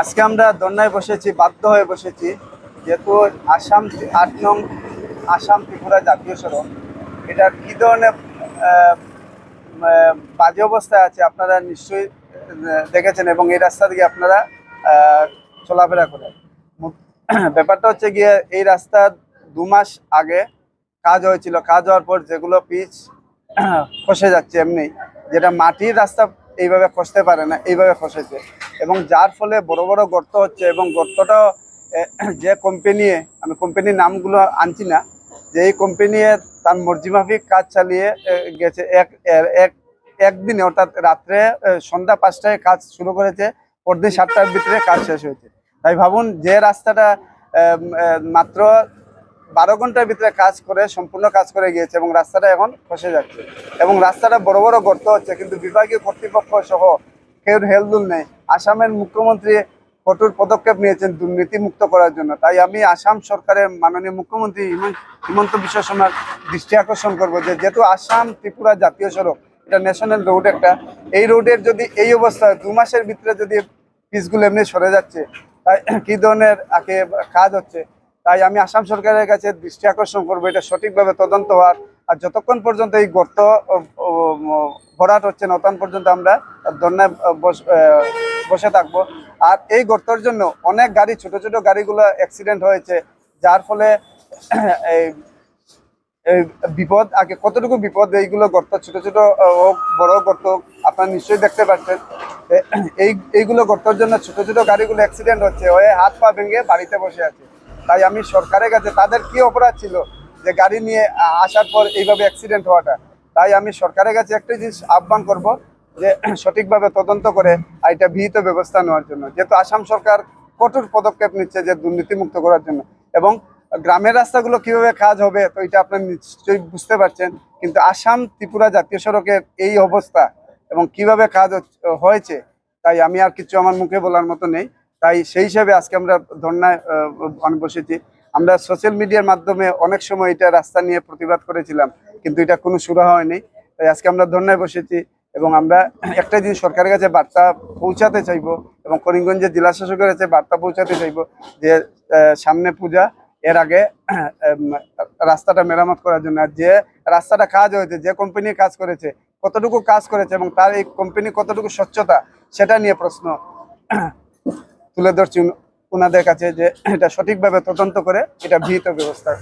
আজকে আমরা দন্যায় বসেছি, বাধ্য হয়ে বসেছি, যেহেতু আসাম, আট নং আসাম ত্রিপুরা জাতীয় সড়ক। এটার কী ধরনের বাজে অবস্থায় আছে আপনারা নিশ্চয়ই দেখেছেন এবং এই রাস্তা দিয়ে আপনারা চলাফেরা করেন। ব্যাপারটা হচ্ছে গিয়ে এই রাস্তা দু মাস আগে কাজ হয়েছিল। কাজ হওয়ার পর যেগুলো পিচ, খসে যাচ্ছে এমনি, যেটা মাটির রাস্তা এইভাবে খসতে পারে না, এইভাবে খসেছে। এবং যার ফলে বড় বড় গর্ত হচ্ছে এবং গর্তটা যে কোম্পানি আমি কোম্পানির নামগুলো আনছি না, যে এই কোম্পানি তার মর্জিমাফিক কাজ চালিয়ে গেছে। এক এক, একদিনে অর্থাৎ রাত্রে সন্ধ্যা পাঁচটায় কাজ শুরু করেছে, পরদিন সাতটার ভিতরে কাজ শেষ হয়েছে। তাই ভাবুন, যে রাস্তাটা মাত্র বারো ঘণ্টার ভিতরে কাজ করে, সম্পূর্ণ কাজ করে গিয়েছে এবং রাস্তাটা এখন খসে যাচ্ছে। এবং রাস্তাটা বড় বড় গর্ত হচ্ছে, কিন্তু বিভাগীয় কর্তৃপক্ষ সহ কেউ হেলদুল নেই। আসামের মুখ্যমন্ত্রী কঠোর পদক্ষেপ নিয়েছেন দুর্নীতি মুক্ত করার জন্য। তাই আমি আসাম সরকারের মাননীয় মুখ্যমন্ত্রী হিমন্ত- হিমন্ত বিশ্ব শর্মার দৃষ্টি আকর্ষণ করব যে, যেহেতু আসাম ত্রিপুরা জাতীয় সড়ক, এটা ন্যাশনাল রোড একটা, এই রোডের যদি এই অবস্থা দু মাসের ভিতরে যদি পিসগুলো এমনি সরে যাচ্ছে, তাই কি ধরনের আগে কাজ হচ্ছে? তাই আমি আসাম সরকারের কাছে দৃষ্টি আকর্ষণ করব। এটা সঠিকভাবে তদন্ত হওয়ার আর যতক্ষণ পর্যন্ত এই গর্ত ভরাট হচ্ছে না ততক্ষণ পর্যন্ত আমরা ধর্নায় বস- থাকব। আর এই গর্তর জন্য অনেক গাড়ি ছোট ছোট গাড়িগুলো অ্যাক্সিডেন্ট হয়েছে যার ফলে এই বিপদ আগে কতটুকু বিপদ এইগুলো গর্ত ছোট ছোট হোক বড় গর্ত হোক, আপনারা নিশ্চয়ই দেখতে পাচ্ছেন। এই এইগুলো গর্তর জন্য ছোট ছোট গাড়িগুলো অ্যাক্সিডেন্ট হচ্ছে হয়ে হাত পা ভেঙে বাড়িতে বসে আছে। তাই আমি সরকারের কাছে তাদের কি অপরাধ ছিল? যে গাড়ি নিয়ে আসার পর এইভাবে অ্যাক্সিডেন্ট হওয়াটা। তাই আমি সরকারের কাছে একটাই জিনিস আহ্বান করব যে সঠিকভাবে তদন্ত করে এটা বিহিত ব্যবস্থা নেওয়ার জন্য। যেহেতু আসাম সরকার কঠোর পদক্ষেপ নিচ্ছে যে দুর্নীতিমুক্ত করার জন্য। এবং গ্রামের রাস্তাগুলো কীভাবে কাজ হবে, তো এটা আপনারা নিশ্চয়ই বুঝতে পারছেন। কিন্তু আসাম ত্রিপুরা জাতীয় সড়কের এই অবস্থা এবং কীভাবে কাজ হয়েছে, তাই আমি আর কিছু আমার মুখে বলার মতো নেই। তাই সেই হিসাবে আজকে আমরা ধর্নায় অনেক বসেছি। আমরা সোশ্যাল মিডিয়ার মাধ্যমে অনেক সময় এটা রাস্তা নিয়ে প্রতিবাদ করেছিলাম, কিন্তু এটা কোনো সুরা হয়নি। তাই আজকে আমরা ধর্নায় বসেছি এবং আমরা একটা জিনিস সরকারের কাছে বার্তা পৌঁছাতে চাইব এবং করিমগঞ্জের জেলা শাসকের কাছে বার্তা পৌঁছাতে চাইব যে সামনে পূজা, এর আগে রাস্তাটা মেরামত করার জন্য। আর যে রাস্তাটা কাজ হয়েছে, যে কোম্পানি কাজ করেছে, কতটুকু কাজ করেছে এবং তার এই কোম্পানি কতটুকু স্বচ্ছতা, সেটা নিয়ে প্রশ্ন তুলে ধরছি। ওনাদের কাছে যে এটা সঠিকভাবে তদন্ত করে এটা বিহিত ব্যবস্থা।